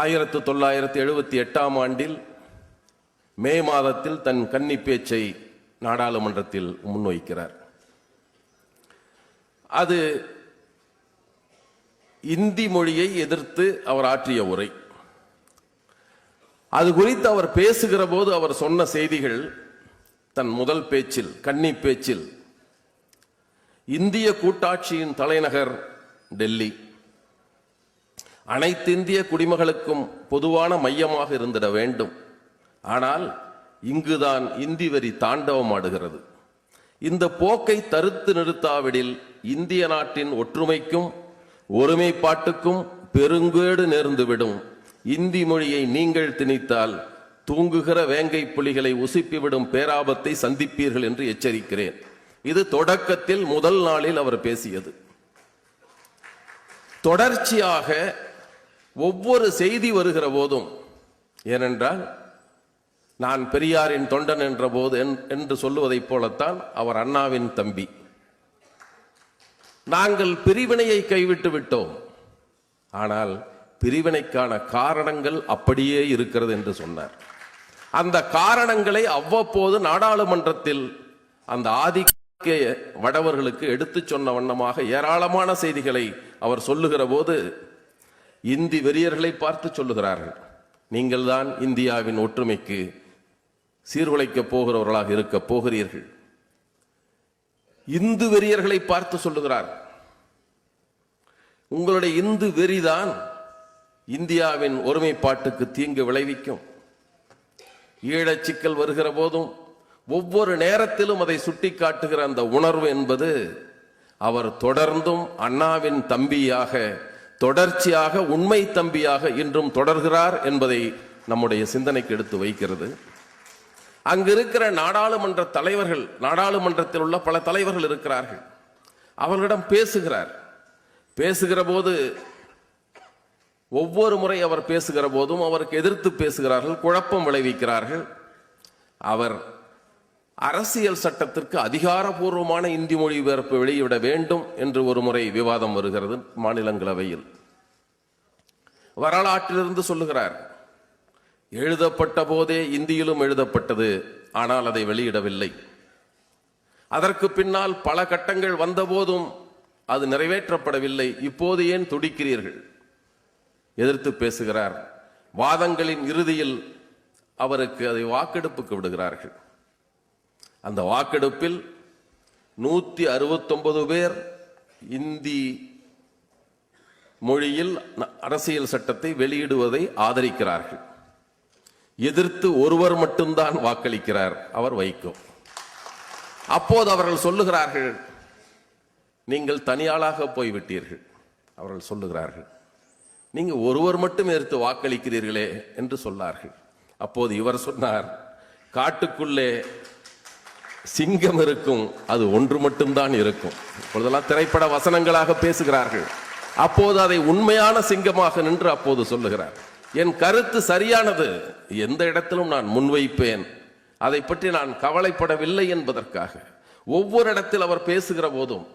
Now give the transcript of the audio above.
ஆயிரத்து தொள்ளாயிரத்து எழுபத்தி எட்டாம் ஆண்டில் மே மாதத்தில் தன் கன்னி பேச்சை நாடாளுமன்றத்தில் முன்வைக்கிறார். அது இந்தி மொழியை எதிர்த்து அவர் ஆற்றிய உரை. அது குறித்து அவர் பேசுகிற போது அவர் சொன்ன செய்திகள் தன் முதல் பேச்சில் கன்னி பேச்சில் இந்திய கூட்டாட்சியின் தலைநகர் டெல்லி. அனைத்து இந்திய குடிமகளுக்கும் பொதுவான மையமாக இருந்திட வேண்டும். ஆனால் இங்குதான் இந்தி வரி தாண்டவமாடுகிறது. இந்த போக்கை தடுத்து நிறுத்தாவிடில் இந்திய நாட்டின் ஒற்றுமைக்கும் ஒருமைப்பாட்டுக்கும் பெருங்கேடு நேர்ந்துவிடும். இந்தி மொழியை நீங்கள் திணித்தால் தூங்குகிற வேங்கை புலிகளை உசுப்பிவிடும் பேராபத்தை சந்திப்பீர்கள் என்று எச்சரிக்கிறேன். இது தொடக்கத்தில் முதல் நாளில் அவர் பேசியது. தொடர்ச்சியாக ஒவ்வொரு செய்தி வருகிற போதும். ஏனென்றால் நான் பெரியாரின் தொண்டன் என்ற போது என்- என்று சொல்லுவதைப் போலத்தான் அவர் அண்ணாவின் தம்பி. நாங்கள் பிரிவினையை கைவிட்டு விட்டோம். ஆனால் பிரிவினைக்கான காரணங்கள் அப்படியே இருக்கிறது என்று சொன்னார். அந்த காரணங்களை அவ்வப்போது நாடாளுமன்றத்தில் அந்த ஆதிக்க வடவர்களுக்கு எடுத்துச் சொன்ன வண்ணமாக ஏராளமான செய்திகளை அவர் சொல்லுகிற போது இந்தி வெறியர்களை பார்த்து சொல்லுகிறார்கள். நீங்கள்தான் இந்தியாவின் ஒற்றுமைக்கு சீர்குலைக்கப் போகிறவர்களாக இருக்கப் போகிறீர்கள். இந்து வெறியர்களை பார்த்து சொல்லுகிறார். உங்களுடைய இந்து வெறிதான் இந்தியாவின் ஒருமைப்பாட்டுக்கு தீங்கு விளைவிக்கும். ஈழச்சிக்கல் வருகிற போதும் ஒவ்வொரு நேரத்திலும் அதை சுட்டிக்காட்டுகிற அந்த உணர்வு என்பது அவர் தொடர்ந்தும் அண்ணாவின் தம்பியாக தொடர்ச்சியாக உண்மை தம்பியாக இன்றும் தொடர்கிறார் என்பதை நம்முடைய சிந்தனைக்கு எடுத்து வைக்கிறது. அங்கிருக்கிற நாடாளுமன்ற தலைவர்கள் நாடாளுமன்றத்தில் உள்ள பல தலைவர்கள் இருக்கிறார்கள். அவர்களிடம் பேசுகிறார். பேசுகிற போது ஒவ்வொரு முறை அவர் பேசுகிற போதும் அவருக்கு எதிர்த்து பேசுகிறார்கள் குழப்பம் விளைவிக்கிறார்கள். அவர் அரசியல் சட்டத்திற்கு அதிகாரபூர்வமான இந்தி மொழிபெயர்ப்பு வெளியிட வேண்டும் என்று ஒரு முறை விவாதம் வருகிறது மாநிலங்களவையில். வரலாற்றிலிருந்து சொல்லுகிறார். எழுதப்பட்ட போதே இந்தியிலும் எழுதப்பட்டது ஆனால் அதை வெளியிடவில்லை. அதற்கு பின்னால் பல கட்டங்கள் வந்தபோதும் அது நிறைவேற்றப்படவில்லை. இப்போது ஏன் துடிக்கிறீர்கள்? எதிர்த்து பேசுகிறார். வாதங்களின் இறுதியில் அவருக்கு அதை வாக்கெடுப்புக்கு விடுகிறார்கள். அந்த வாக்கெடுப்பில் நூற்றி அறுபத்தொன்பது பேர் இந்தி மொழியில் அரசியல் சட்டத்தை வெளியிடுவதை ஆதரிக்கிறார்கள். எதிர்த்து ஒருவர் மட்டும்தான் வாக்களிக்கிறார் அவர் வைகோ. அப்போது அவர்கள் சொல்லுகிறார்கள் நீங்கள் தனியாளாக போய்விட்டீர்கள். அவர்கள் சொல்லுகிறார்கள் நீங்கள் ஒருவர் மட்டும் எடுத்து வாக்களிக்கிறீர்களே என்று சொன்னார்கள். அப்போது இவர் சொன்னார் காட்டுக்குள்ளே சிங்கம் இருக்கும் அது ஒன்று மட்டும்தான் இருக்கும். இப்பொழுதெல்லாம் திரைப்பட வசனங்களாக பேசுகிறார்கள். அப்போது அதை உண்மையான சிங்கமாக நின்று அப்போது சொல்லுகிறார். என் கருத்து சரியானது. எந்த இடத்திலும் நான் முன்வைப்பேன். அதை பற்றி நான் கவலைப்படவில்லை என்பதற்காக. ஒவ்வொரு இடத்தில் அவர் பேசுகிற போதும்